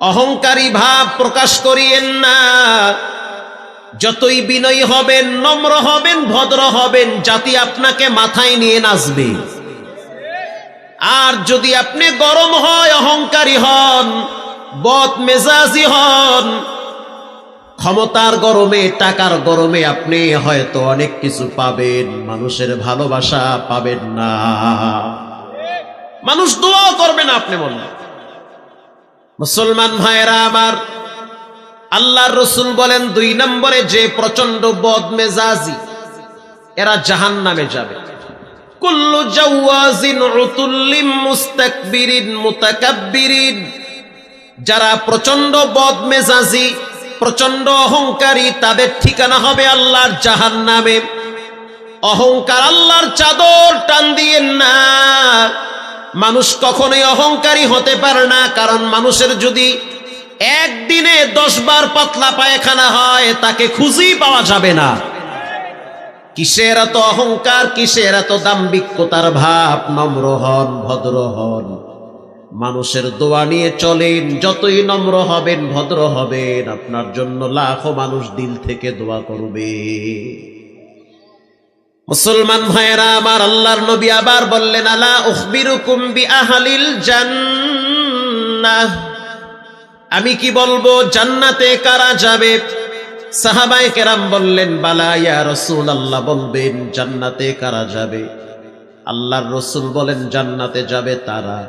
অহংকারী ভাব প্রকাশ করিয়েন না। যতই বিনয়ী হবেন, নম্র হবেন, ভদ্র হবেন, জাতি আপনাকে মাথায় নিয়ে নাচবে। আর যদি আপনি গরম হয়, অহংকারী হন, বদ মেজাজি হন, ক্ষমতার গরমে, টাকার গরমে আপনি হয়তো অনেক কিছু পাবেন, মানুষের ভালোবাসা পাবেন না। মানুষ দোয়াও করবে না আপনি বললেন মুসলমান ভাইয়েরা আমার, আল্লাহর রসুল বলেন দুই নম্বরে যে প্রচণ্ড বদ মেজাজি এরা জাহান নামে যাবে। কুল্লু জাওয়াজিন উতুল্লিম মুস্তাকবিরিন মুতাকাব্বিরিন, যারা প্রচণ্ড বদ মেজাজি প্রচণ্ড অহংকারী, তাদের ঠিকানা হবে আল্লাহর জাহান নামে অহংকার আল্লাহর চাদর টান দিয়েন না মানুষ কখনোই অহংকারী হতে পারে না, কারণ মানুষের যদি একদিনে দশ বার পাতলা পায়খানা হয়, তাকে খুঁজেই পাওয়া যাবে না। কিসের এত অহংকার, কিসের এত দাম্বিকতার ভাব? নম্র হন, ভদ্র হন। মানুষের দোয়া নিয়ে চলেন, যতই নম্র হবেন, ভদ্র হবেন। আপনার জন্য লাখো মানুষ দিল থেকে দোয়া করবে। মুসলমান ভাইয়েরা, আমার আল্লাহর নবী আবার বললেন, আলা উখবিরুকুম আহলিল জান্নাহ? আমি কি বলব, জান্নাতে কারা যাবে? সাহাবাই কেরাম বললেন, বালা ইয়া রসুল আল্লাহ বলবেন, জান্নাতে কারা যাবে? আল্লাহর রসুল বলেন, জান্নাতে যাবে তারা।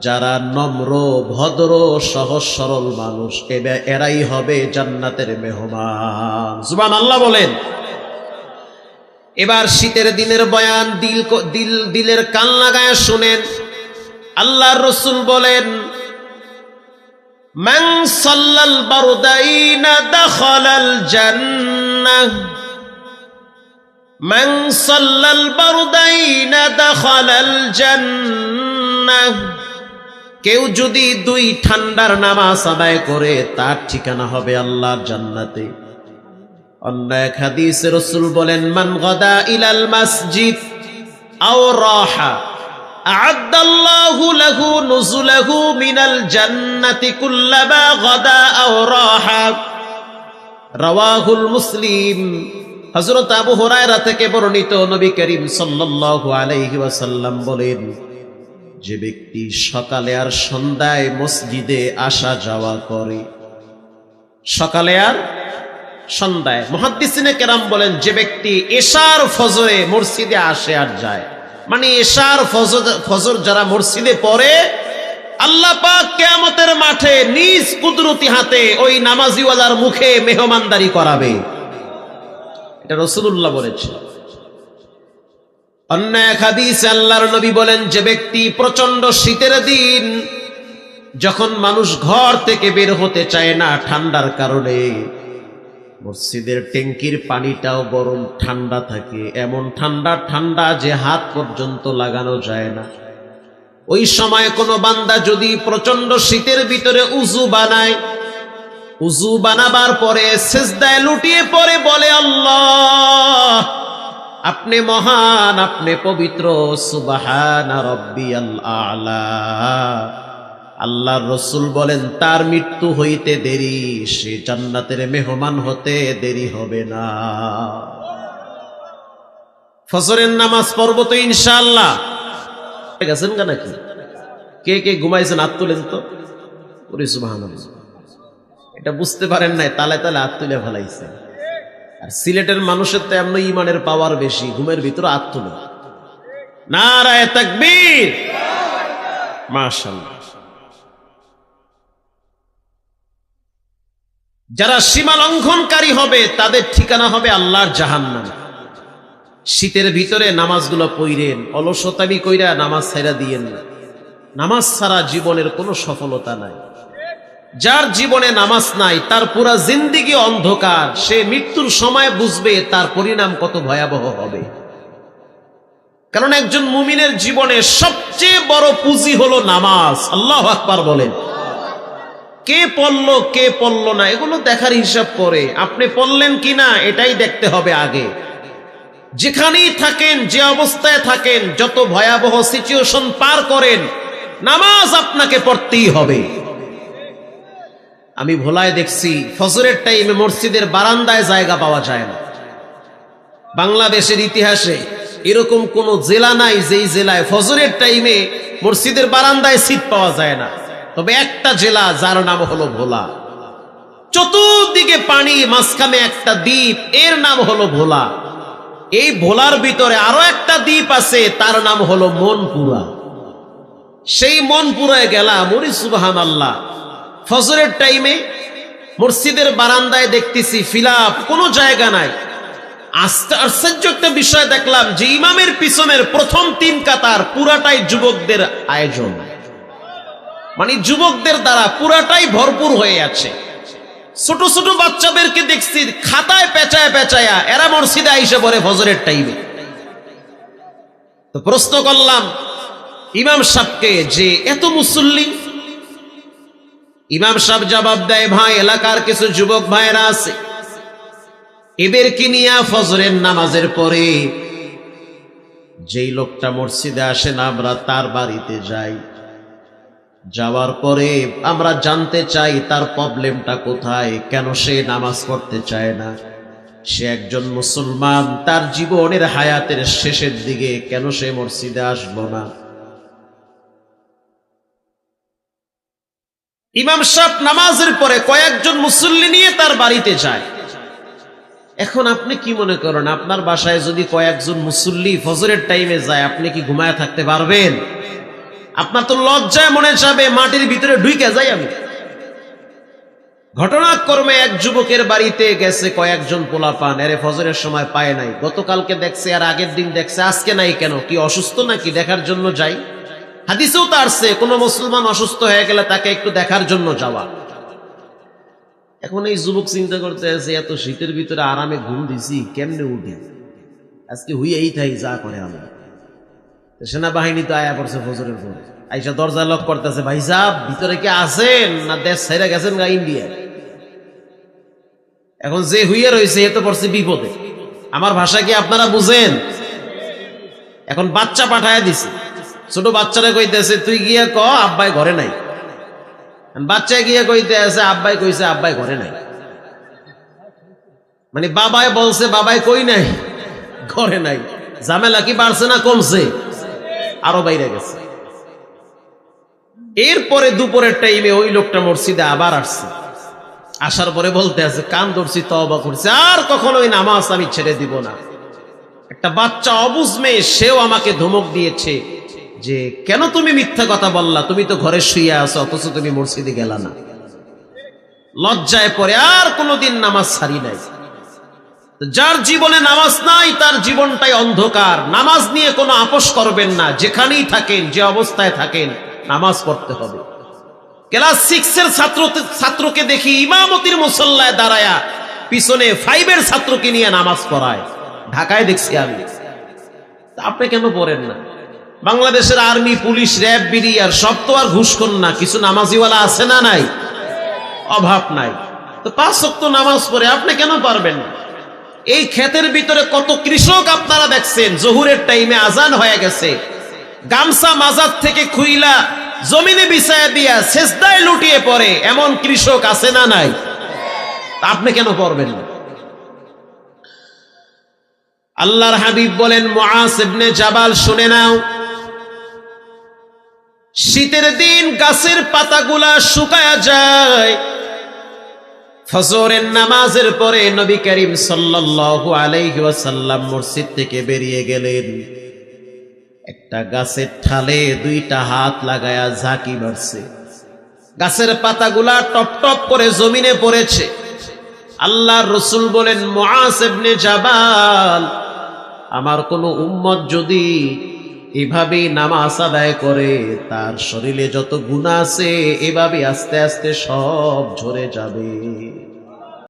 যারা নম্র, ভদ্র, সহজ, সরল মানুষ এরাই হবে জান্নাতের মেহমান। জুবান আল্লাহ বলেন। এবার শীতের দিনের বয়ান দিল দিল, দিলের কান লাগায় শুনেন। আল্লাহ রসুল বলেন কেউ যদি দুই ঠান্ডার নামাজ আদায় করে, তার ঠিকানা হবে আল্লাহর জান্নাতে। অন্য এক হাদিস রসুল বলেন মান গদা ইলাল মসজিদ আও রাহা أعد الله له نزله من الجنة كلما غدا أو راحا رواه المسلم হযরত আবু হুরায়রা থেকে বর্ণিত নবী করিম সাল্লাল্লাহু আলাইহি ওয়াসাল্লাম বলেন যে ব্যক্তি সকালে আর সন্ধ্যায় মসজিদে আসা যাওয়া করে সকালে আর সন্ধ্যায় মহাদ্দিসিনে কেরাম বলেন, যে ব্যক্তি এশার ফজরে মসজিদে আসে আর যায়। মানে এশার ফজর ফজর যারা মসজিদে পড়ে, আল্লাহ পাক কেয়ামতের মাঠে নিজ কুদরতি হাতে ওই নামাজিওয়ালার মুখে মেহমানদারি করাবে। এটা রসুল্লাহ বলেছে। অন্য এক হাদিস আল্লাহর নবী বলেন, যে ব্যক্তি প্রচণ্ড শীতের দিন যখন মানুষ ঘর থেকে বের হতে চায় না ঠান্ডার কারণে মসজিদের ট্যাঙ্কির পানিটাও গরম, ঠান্ডা থাকে। এমন ঠান্ডা ঠান্ডা যে হাত পর্যন্ত লাগানো যায় না। ওই সময় কোনো বান্দা যদি প্রচণ্ড শীতের ভিতরে উজু বানায়, উজু বানাবার পরে সেজদায় লুটিয়ে পরে বলে, আল্লাহ, আপনি মহান, আপনি পবিত্র, সুবাহান রব্বি আলা। আল্লাহর রসুল বলেন, তার মৃত্যু হইতে দেরি, সে জান্নাতের মেহমান হতে দেরি হবে না। ফসরের নামাজ পড়ব তো ইনশাল্লাহ গেছেন কেন নাকি? কে কে ঘুমাইছেন, হাত তুলেন তো। এটা বুঝতে পারেন নাই, তালে তালে হাত তুলে ফেলাইছে। আর সিলেটের মানুষের তো এমন ইমানের পাওয়ার বেশি, ঘুমের ভিতরে হাত তুলে। নারায় তাকবীর। মাশাল্লাহ যারা সীমা লঙ্ঘনকারী হবে, তাদের ঠিকানা হবে আল্লাহর জাহান্নাম। শীতের ভিতরে নামাজগুলো পইরেন, অলসতামি কইরা নামাজ ছাইরা দিয়েন না। নামাজ ছাড়া জীবনের কোনো সফলতা নাই। যার জীবনে নামাজ নাই, তার পুরা জিন্দিগি অন্ধকার। সে মৃত্যুর সময় বুঝবে তার পরিণাম কত ভয়াবহ হবে। কারণ একজন মুমিনের জীবনে সবচেয়ে বড় পুঁজি হলো নামাজ। আল্লাহ আকবার বলেন। কে পড়ল কে পড়ল না, এগুলো দেখার হিসাব করে। আপনি পড়লেন কিনা এটাই দেখতে হবে আগে। যেখানেই থাকেন, যে অবস্থায় থাকেন, যত ভয়াবহ সিচুয়েশন পার করেন, নামাজ আপনাকে পড়তেই হবে। আমি ভোলায় দেখছি, ফজরের টাইমে মসজিদের বারান্দায় জায়গা পাওয়া যায় না। বাংলাদেশের ইতিহাসে এরকম কোন জেলা নাই যেই জেলায় ফজরের টাইমে মসজিদের বারান্দায় সিট পাওয়া যায় না। তবে একটা জেলা যার নাম হলো ভোলা। চতুর্দিকে পানি, মাঝখানে একটা দ্বীপ, এর নাম হলো ভোলা। এই ভোলার ভিতরে আরও একটা দ্বীপ আছে, তার নাম হলো মনপুরা। সেই মনপুরায় গেলাম সুবাহান আল্লাহ ফজরের টাইমে মসজিদের বারান্দায় দেখতেছি ফিলাপ কোনো জায়গা নাই। আশ্চর্য একটা বিষয় দেখলাম যে ইমামের পিছনের প্রথম তিন কাতার পুরাটাই যুবকদের আয়োজন। মানে যুবকদের দ্বারা পুরাটাই ভরপুর হয়ে আছে। ছোট ছোট বাচ্চাদেরকে দেখছি খাতায় পেঁচায় পেঁচায়া এরা মসজিদে আইসে পড়ে ফজরের টাইমে তো প্রশ্ন করলাম, ইমাম সাহকে যে এত মুসল্লি? ইমাম সাহেব জবাব দেয়, ভাই, এলাকার কিছু যুবক ভাইয়েরা আছে। এদেরকে নিয়ে ফজরের নামাজের পরে যেই লোকটা মসজিদে আসে না, আমরা তার বাড়িতে যাই। যাওয়ার পরে আমরা জানতে চাই তার প্রবলেমটা কোথায়, কেন সে নামাজ পড়তে চায় না। সে একজন মুসলমান, তার জীবনের হায়াতের শেষের দিকে কেন সে মসজিদে আসব না? ইমাম সাহেব নামাজের পরে কয়েকজন মুসল্লি নিয়ে তার বাড়িতে যায়। এখন আপনি কি মনে করেন, আপনার বাসায় যদি কয়েকজন মুসল্লি ফজরের টাইমে যায়, আপনি কি ঘুমায় থাকতে পারবেন? আপনার তো লজ্জায় মনে যাবে মাটির ভিতরে ঢুকে যাই আমি। ঘটনাক্রমে এক যুবকের বাড়িতে গেছে কয়েকজন পোলা পান এরে ফজরের সময় পায় নাই। গতকালকে দেখছে আর আগের দিন দেখছে, আজকে নাই কেন? কি অসুস্থ নাকি? দেখার জন্য যাই। হাদিসেও তো আসছে, কোন মুসলমান অসুস্থ হয়ে গেলে তাকে একটু দেখার জন্য যাওয়া। এখন এই যুবক চিন্তা করতে আছে, এত শীতের ভিতরে আরামে ঘুম দিছি, কেমনে উঠি? আজকে হুইয়েই থাই, যা করে আমি। সেনাবাহিনী তো আয়া করছে ফজরের পরে। আইসা দরজা লক করতেছে, ভাই সাহ ভিতরে কি আছেন না দেশ ছেড়ে গেছেন গা ইন্ডিয়া? এখন যে হুইয়ে রয়েছে, এ তো পড়ছে বিপদে। আমার ভাষা কি আপনারা বুঝেন? এখন বাচ্চা পাঠায় দিছে। ছোট বাচ্চারা কইতেছে, তুই গিয়ে ক, আব্বাই ঘরে নাই। বাচ্চা গিয়ে কইতে আছে আব্বাই কইছে, আব্বাই ঘরে নাই। মানে বাবাই বলছে, বাবাই কই নাই? ঘরে নাই। ঝামেলা কি বাড়ছে না কমছে? আরও বাইরে গেছে। এরপরে দুপুরের টাইমে ওই লোকটা মসজিদে আবার আসছে। আসার পরে বলতে আছে, কান ধরছি তবা করছে। আর কখনো ওই নামাজ আমি ছেড়ে দিব না। একটা বাচ্চা অবুজ মেয়ে, সেও আমাকে ধমক দিয়েছে যে, কেন তুমি মিথ্যা কথা বললা? তুমি তো ঘরে শুয়ে আছো, অথচ তুমি মসজিদে গেলা না। লজ্জায় পরে আর কোনোদিন নামাজ ছাড়ি নাই। যার জীবনে নামাজ নাই, তার জীবনটাই অন্ধকার। নামাজ নিয়ে কোনো আপোষ করবেন না। যেখানেই থাকেন, যে অবস্থায় থাকেন, নামাজ পড়তে হবে। ক্লাস সিক্স এর ছাত্র, ছাত্রকে দেখি ইমামতির মুসল্লায় দাঁড়ায়া, পিছনে ফাইভের ছাত্রকে নিয়ে নামাজ পড়ায়। ঢাকায় দেখছি আমি। আপনি কেন পড়েন না? বাংলাদেশের আর্মি, পুলিশ, র্যাব বিডি আর সব তো আর ঘুষখোর না। কিছু নামাজিওয়ালা আছে না নাই? অভাব নাই। তো পাঁচ শক্ত নামাজ পড়ে আপনি কেন পারবেন না? এই ক্ষেতের ভিতরে কত কৃষক আপনারা দেখছেন? জহুরের টাইমে আজান হয়ে গেছে। গামছা মাজার থেকে খুইলা জমিনে বিছায়া দিয়া শেষদায় লুটিয়ে পড়ে। এমন কৃষক আছে না নাই? আপনি কেন পড়বেন না? আল্লাহর হাবিব বলেন মুআস ইবনে জাবাল, শুনে নাও। শীতের দিন গাছের পাতাগুলা শুকায়া যায়। ফজরের নামাজের পরে নবী করিম সাল্লাল্লাহু আলাইহি ওয়াসাল্লাম মসজিদ থেকে বেরিয়ে গেলেন। একটা গাছের ঠালে দুইটা হাত লাগায়া ঝাঁকি মারছে। গাছের পাতাগুলা টপ টপ করে জমিনে পড়েছে। আল্লাহর রসুল বলেন মুআস ইবনে জাবাল, আমার কোনো উম্মত যদি এভাবে নামাজ আদায় করে, তার শরীরে যত গুণ আছে এভাবে আস্তে আস্তে সব ঝরে যাবে।